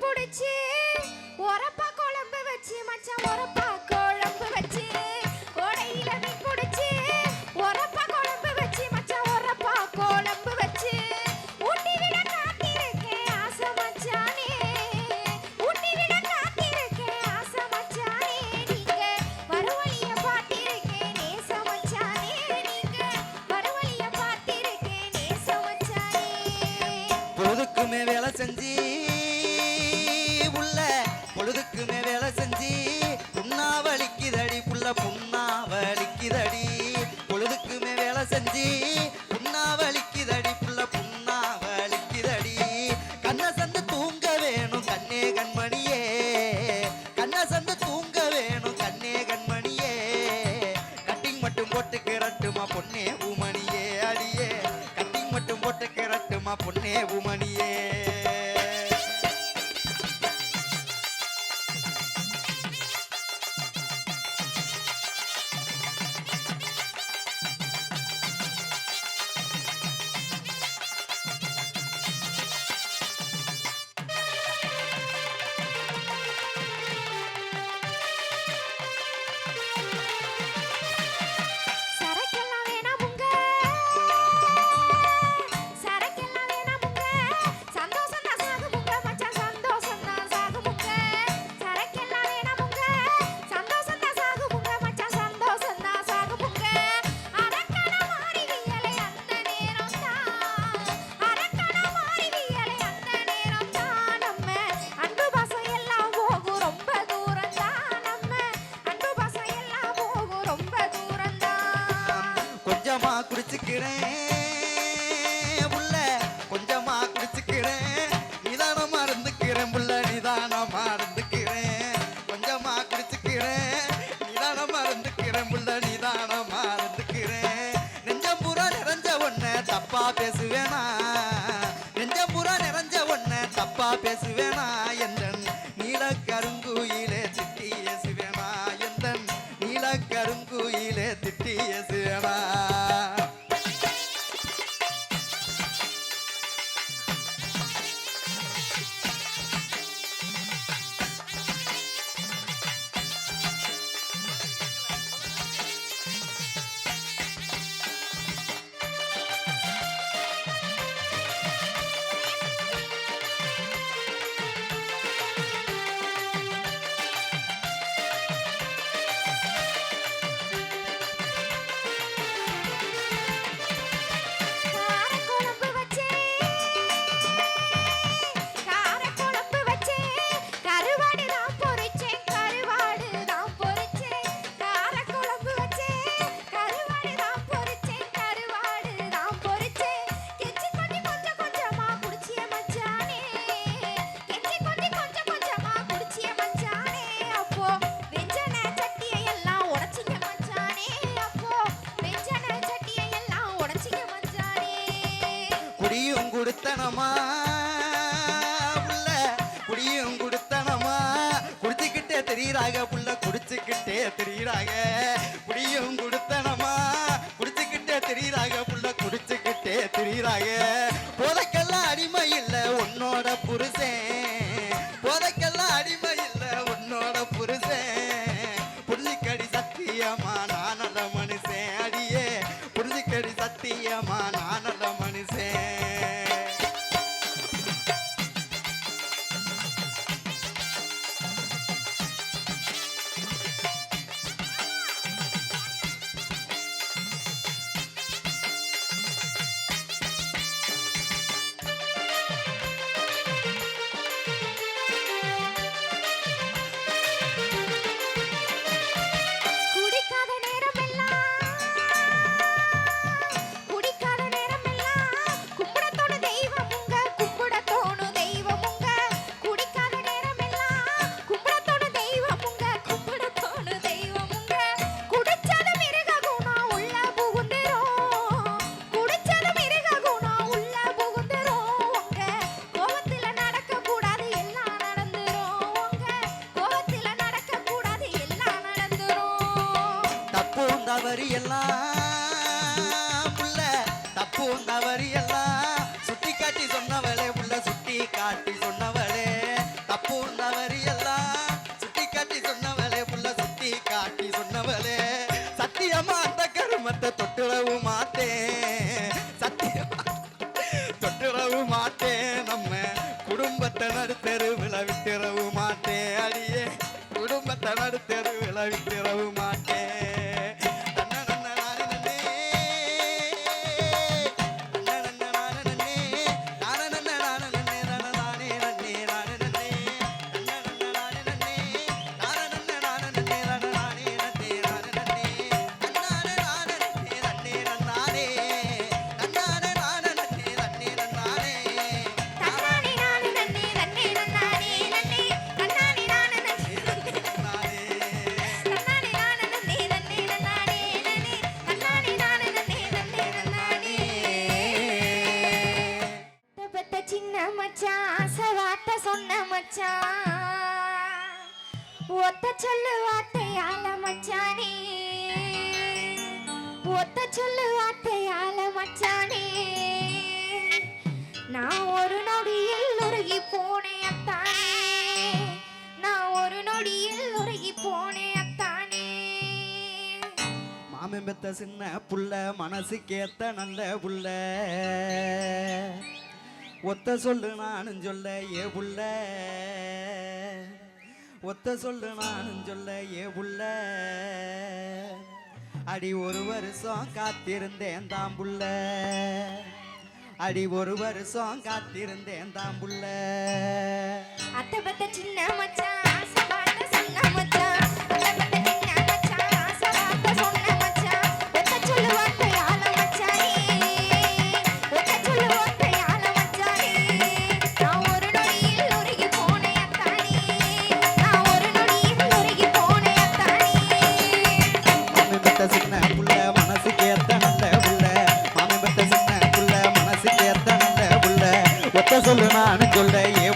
பிடிச்சி உரப்பா குழம்பு வச்சு மச்சான் உரப்பா இருந்துக்கிறேன் புள்ள கொஞ்சமா குடிச்சுக்கிறேன். நிதானமா இருந்துக்கிறேன் புள்ள நிதானமா இருந்துக்கிறேன். கொஞ்சமா குடிச்சுக்கிறேன். நிதானமா இருந்துக்கிறேன் புள்ள நிதானமா இருந்துக்கிறேன். நெஞ்சம் பூரா நிறைஞ்ச ஒண்ணு தப்பா பேசுவேனா? நெஞ்சம் பூரா நிறைஞ்ச ஒண்ணு தப்பா பேசுவேனா? கொடுத்தனமா? புள்ள குடியும் கொடுத்தனமா? குடிச்சுக்கிட்டே தெரியுறாங்க புள்ள குடிச்சுக்கிட்டே தெரியுறாங்க குடியும் கொடுத்தனமா? குடிச்சுக்கிட்டே தெரியுறாங்க புள்ள குடிச்சுக்கிட்டே தெரியுறாங்க போதை தவறு எல்லாம் புள்ள. தப்பு தவறு எல்லாம் சுட்டி காட்டி சொன்னவளே சொன்ன மச்சான் ஆசை வார்த்தை சொன்ன மச்சான். ஒத்த சொல்லு வார்த்தையால மச்சானே. ஒத்த சொல்லு வார்த்தையால மச்சானே. நான் ஒரு நொடியில் உருகி போனேன் அத்தானே. நான் ஒரு நொடியில் உருகி போனேன் மாமி மாமன் பெத்த சின்ன புள்ள மனசுக்கேத்த நல்ல புள்ள. ஒத்த சொல்லு நானும் சொல்ல ஏ புள்ள. ஒத்த சொல்லு நானும் சொல்ல ஏ புள்ள. அடி ஒரு வருஷம் காத்திருந்தேன் தாம் புள்ள. அடி ஒரு வருஷம் காத்திருந்தேன் தாம் புள்ள. அத்தை பத்த சின்ன மச்சான். நான் சொல்ற ஏ